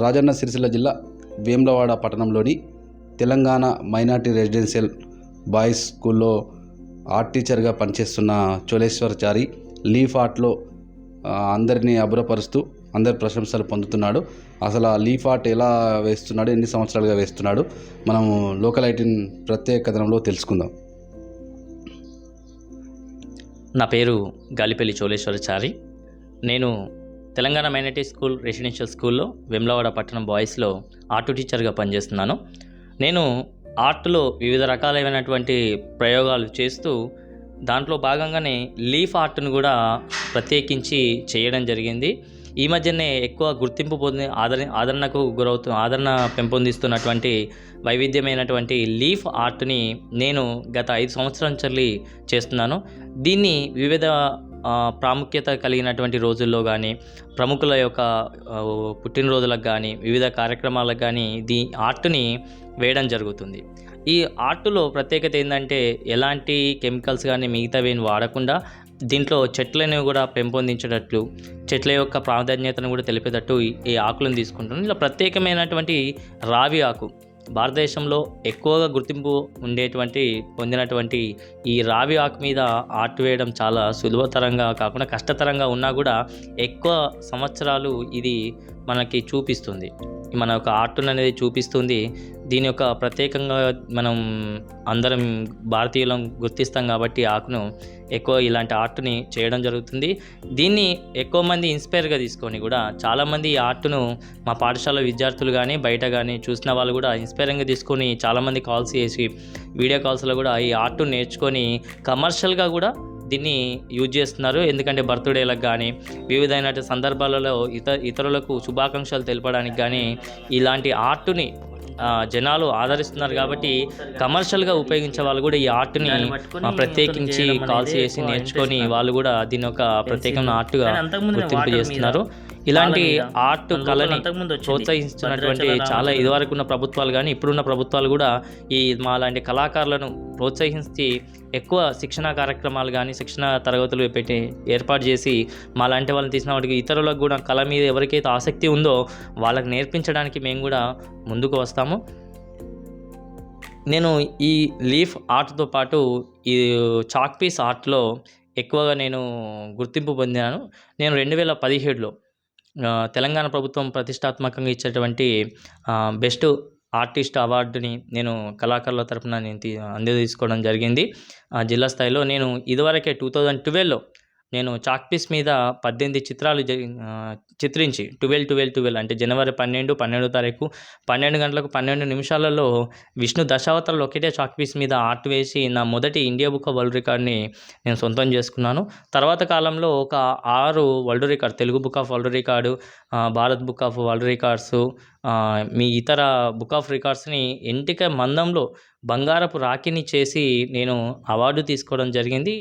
రాజన్న సిరిసిల్ల జిల్లా వేములవాడ పట్టణంలోని Telangana minority residential boys స్కూల్లో ఆర్ట్ టీచర్గా పనిచేస్తున్న చోళేశ్వరచారి లీఫ్ ఆర్ట్లో అందరినీ అబురపరుస్తూ అందరి ప్రశంసలు పొందుతున్నాడు. అసలు ఆ లీఫ్ ఆర్ట్ ఎలా వేస్తున్నాడు ఎన్ని సంవత్సరాలుగా వేస్తున్నాడు మనం లోకల్ ఐటీన్ ప్రత్యేక కథనంలో తెలుసుకుందాం. నా పేరు గాలిపల్లి చోళేశ్వరచారి. నేను తెలంగాణ మైనార్టీ స్కూల్ రెసిడెన్షియల్ స్కూల్లో వెమ్లవాడ పట్టణం బాయ్స్లో ఆర్ట్ టీచర్గా పనిచేస్తున్నాను. నేను ఆర్ట్లో వివిధ రకాలైనటువంటి ప్రయోగాలు చేస్తూ దాంట్లో భాగంగానే లీఫ్ ఆర్ట్ను కూడా ప్రత్యేకించి చేయడం జరిగింది. ఈ మధ్యనే ఎక్కువ గుర్తింపు పొంది ఆదర ఆదరణకు గురవుతూ ఆదరణ పెంపొందిస్తున్నటువంటి వైవిధ్యమైనటువంటి లీఫ్ ఆర్ట్ని నేను గత ఐదు సంవత్సరాల చల్లి చేస్తున్నాను. దీన్ని వివిధ ప్రాముఖ్యత కలిగినటువంటి రోజుల్లో కానీ ప్రముఖుల యొక్క పుట్టినరోజులకు కానీ వివిధ కార్యక్రమాలకు కానీ దీ ఆర్ట్ని వేయడం జరుగుతుంది. ఈ ఆర్టులో ప్రత్యేకత ఏంటంటే ఎలాంటి కెమికల్స్ కానీ మిగతావేం వాడకుండా దీంట్లో చెట్లను కూడా పెంపొందించేటట్లు చెట్ల యొక్క ప్రాధాన్యతను కూడా తెలిపేటట్టు ఈ- ఆకులను తీసుకుంటున్నాను ఇలా ప్రత్యేకమైనటువంటి రావి ఆకు భారతదేశంలో ఎక్కువగా గుర్తింపు ఉండేటువంటి పొందినటువంటి ఈ రావి ఆకు మీద ఆర్ట్ వేయడం చాలా సులభతరంగా కాకుండా కష్టతరంగా ఉన్నా కూడా ఎక్కువ సంవత్సరాలు ఇది మనకి చూపిస్తుంది. మన యొక్క ఆర్ట్ అనేది చూపిస్తుంది. దీని యొక్క ప్రత్యేకంగా మనం అందరం భారతీయులం గుర్తిస్తాం కాబట్టి ఆకును ఎక్కువ ఇలాంటి ఆర్ట్ని చేయడం జరుగుతుంది. దీన్ని ఎక్కువ మంది ఇన్స్పైర్గా తీసుకొని కూడా చాలామంది ఈ ఆర్ట్ను మా పాఠశాల విద్యార్థులు కానీ బయట కానీ చూసిన వాళ్ళు కూడా ఇన్స్పైరింగ్గా తీసుకొని చాలామంది కాల్స్ చేసి వీడియో కాల్స్లో కూడా ఈ ఆర్ట్ నేర్చుకొని కమర్షియల్గా కూడా దీన్ని యూజ్ చేస్తున్నారు. ఎందుకంటే బర్త్డేలకు కానీ వివిధైన సందర్భాలలో ఇతర ఇతరులకు శుభాకాంక్షలు తెలపడానికి కానీ ఇలాంటి ఆర్ట్ని జనాలు ఆదరిస్తున్నారు కాబట్టి కమర్షియల్గా ఉపయోగించే వాళ్ళు కూడా ఈ ఆర్ట్ని ప్రత్యేకించి కాల్స్ చేసి నేర్చుకొని వాళ్ళు కూడా దీని ఒక ప్రత్యేకమైన ఆర్ట్గా గుర్తింపు చేస్తున్నారు. ఇలాంటి ఆర్ట్ కళని ప్రోత్సహిస్తున్నటువంటి చాలా ఇదివరకు ఉన్న ప్రభుత్వాలు కానీ ఇప్పుడున్న ప్రభుత్వాలు కూడా ఈ మా లాంటి కళాకారులను ప్రోత్సహించి ఎక్కువ శిక్షణ కార్యక్రమాలు కానీ శిక్షణ తరగతులు పెట్టి ఏర్పాటు చేసి మా లాంటి వాళ్ళని తీసిన వాటికి ఇతరులకు కూడా కళ మీద ఎవరికైతే ఆసక్తి ఉందో వాళ్ళకి నేర్పించడానికి మేము కూడా ముందుకు వస్తాము. నేను ఈ లీఫ్ ఆర్ట్తో పాటు ఈ చాక్ పీస్ ఆర్ట్లో ఎక్కువగా నేను గుర్తింపు పొందాను నేను రెండు వేల పదిహేడులో తెలంగాణ ప్రభుత్వం ప్రతిష్టాత్మకంగా ఇచ్చేటువంటి బెస్ట్ ఆర్టిస్ట్ అవార్డుని నేను కళాకారుల తరపున నేను తీ- అందజేసుకోవడం జరిగింది. ఆ, జిల్లా స్థాయిలో నేను ఇదివరకే టూ థౌజండ్ ట్వెల్వ్లో నేను చాక్ పీస్ మీద పద్దెనిమిది చిత్రాలు జరి- చిత్రించి ట్వెల్వ్ ట్వెల్వ్ ట్వెల్వ్ అంటే జనవరి పన్నెండు పన్నెండో తారీఖు పన్నెండు గంటలకు పన్నెండు నిమిషాలలో విష్ణు దశావతారాలు ఒకటే చాక్ పీస్ మీద ఆర్ట్ వేసి నా మొదటి ఇండియా బుక్ ఆఫ్ వరల్డ్ రికార్డ్ని నేను సొంతం చేసుకున్నాను. తర్వాత కాలంలో ఒక ఆరు world record Telugu book of world record Bharat book of world records మీ ఇతర బుక్ ఆఫ్ రికార్డ్స్ని ఎంటిక మందంలో బంగారపు రాఖీని చేసి నేను అవార్డు తీసుకోవడం జరిగింది.